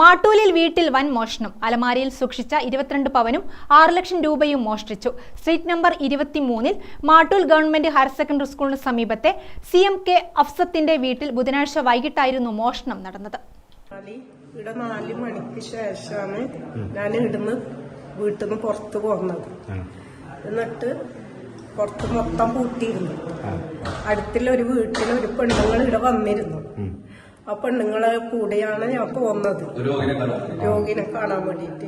മാട്ടൂലിൽ വീട്ടിൽ വൻ മോഷണം. അലമാരയിൽ സൂക്ഷിച്ച ഇരുപത്തിരണ്ട് പവനും ആറ് ലക്ഷം രൂപയും മോഷ്ടിച്ചു. സ്ട്രീറ്റ് നമ്പർ ഇരുപത്തിമൂന്നിൽ മാട്ടൂൽ ഗവൺമെന്റ് ഹയർ സെക്കൻഡറി സ്കൂളിന് സമീപത്തെ സി എം കെ അഫ്സത്തിന്റെ വീട്ടിൽ ബുധനാഴ്ച വൈകിട്ടായിരുന്നു മോഷണം നടന്നത്. ഇവിടെ നാല് മണിക്ക് ശേഷമാണ് ഞാൻ ഇവിടുന്ന് വീട്ടിൽ നിന്ന് പുറത്ത് പോകുന്നത് എന്നിട്ട് പുറത്ത് മൊത്തം പൂട്ടിയിരുന്നു. അടുത്തുള്ള ഒരു വീട്ടിൽ ഒരു പെണ്ണുങ്ങൾ ഇവിടെ വന്നിരുന്നു. ആ പെണ്ണുങ്ങളെ കൂടെയാണ് ഞാൻ പോകുന്നത് രോഗിനെ കാണാൻ. വേണ്ടിയിട്ട്.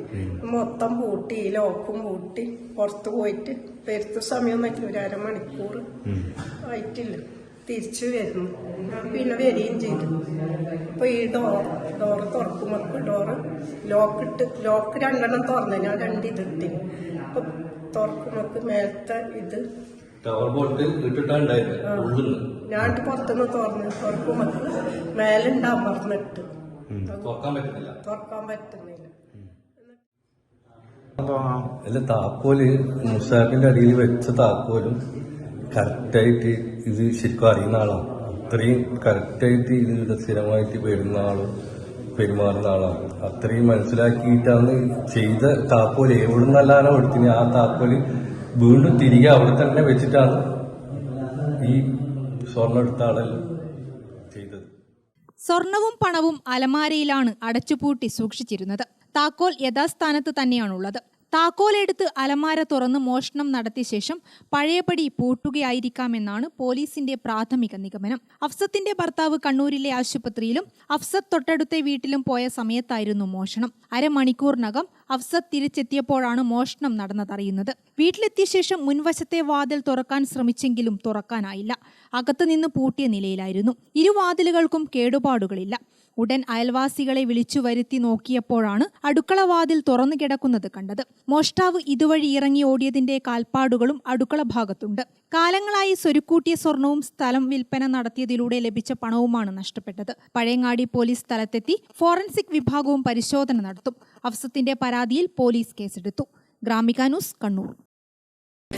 മൊത്തം പൂട്ടി ലോക്കും പൂട്ടി പുറത്ത് പോയിട്ട് പെരുത്ത സമയം നോക്കി ഒരു അരമണിക്കൂർ ആയിട്ടില്ല. തിരിച്ചു വരുന്നു. പിന്നെ വരികയും ചെയ്തു. അപ്പൊ ഈ ഡോർ ഡോറ് തുറക്കുമ്പോൾ ഡോറ് ലോക്കിട്ട് ലോക്ക് രണ്ടെണ്ണം തുറന്നു. ഞാൻ രണ്ടിതിട്ടി അപ്പൊ തുറക്കുമ്പോൾ മേലത്തെ ഇത് ടവർ ബോട്ട് ഇട്ടിട്ടുണ്ടായിരുന്നു. ഉള്ളിൽ ഞാൻ പുറത്തുനിന്ന് തുറന്ന് തുറക്കുമ്പോൾ മേലുണ്ടാവും പറഞ്ഞിട്ട് തുറക്കാൻ പറ്റുന്നില്ല. തുറക്കാൻ പറ്റുന്നില്ല. അല്ല താക്കോൽ മുസാഫിന്റെ അടിയിൽ വെച്ച താക്കോലും കറക്റ്റായിട്ട് ഇത് ശരിക്കും അറിയുന്ന ആളാണ് അത്രയും കറക്റ്റായിട്ട് ഇത് സ്ഥിരമായിട്ട് വരുന്ന ആളും പെരുമാറുന്ന ആളാണ് അത്രയും മനസ്സിലാക്കിയിട്ടാണ് ചെയ്ത താക്കോൽ. എവിടെ നിന്നല്ലാനോ എടുത്തിന് ആ താക്കോൽ വീണ്ടും തിരികെ അവിടെ തന്നെ വെച്ചിട്ടാണ് ഈ സ്വർണം ചെയ്തത്. സ്വർണവും പണവും അലമാരയിലാണ് അടച്ചുപൂട്ടി സൂക്ഷിച്ചിരുന്നത്. താക്കോൽ യഥാസ്ഥാനത്ത് തന്നെയാണുള്ളത്. താക്കോൽ എടുത്ത് അലമാര തുറന്ന് മോഷണം നടത്തിയ ശേഷം പഴയപടി പൂട്ടുകയായിരിക്കാമെന്നാണ് പോലീസിന്റെ പ്രാഥമിക നിഗമനം. അഫ്സത്തിന്റെ ഭർത്താവ് കണ്ണൂരിലെ ആശുപത്രിയിലും അഫ്സത്ത് തൊട്ടടുത്ത വീട്ടിലും പോയ സമയത്തായിരുന്നു മോഷണം. അരമണിക്കൂറിനകം അഫ്സത്ത് തിരിച്ചെത്തിയപ്പോഴാണ് മോഷണം നടന്നതറിയുന്നത്. വീട്ടിലെത്തിയ ശേഷം മുൻവശത്തെ വാതിൽ തുറക്കാൻ ശ്രമിച്ചെങ്കിലും തുറക്കാനായില്ല. അകത്തുനിന്ന് പൂട്ടിയ നിലയിലായിരുന്നു. ഇരുവാതിലുകൾക്കും കേടുപാടുകളില്ല. ഉടൻ അയൽവാസികളെ വിളിച്ചു വരുത്തി നോക്കിയപ്പോഴാണ് അടുക്കളവാതിൽ തുറന്നു കിടക്കുന്നത് കണ്ടത്. മോഷ്ടാവ് ഇതുവഴി ഇറങ്ങി ഓടിയതിന്റെ കാൽപ്പാടുകളും അടുക്കള ഭാഗത്തുണ്ട്. കാലങ്ങളായി സ്വരുക്കൂട്ടിയ സ്വർണവും സ്ഥലം വിൽപ്പന നടത്തിയതിലൂടെ ലഭിച്ച പണവുമാണ് നഷ്ടപ്പെട്ടത്. പഴയങ്ങാടി പോലീസ് സ്ഥലത്തെത്തി ഫോറൻസിക് വിഭാഗവും പരിശോധന നടത്തും. അഫ്സത്തിന്റെ പരാതിയിൽ പോലീസ് കേസെടുത്തു. Gramika news Kannur.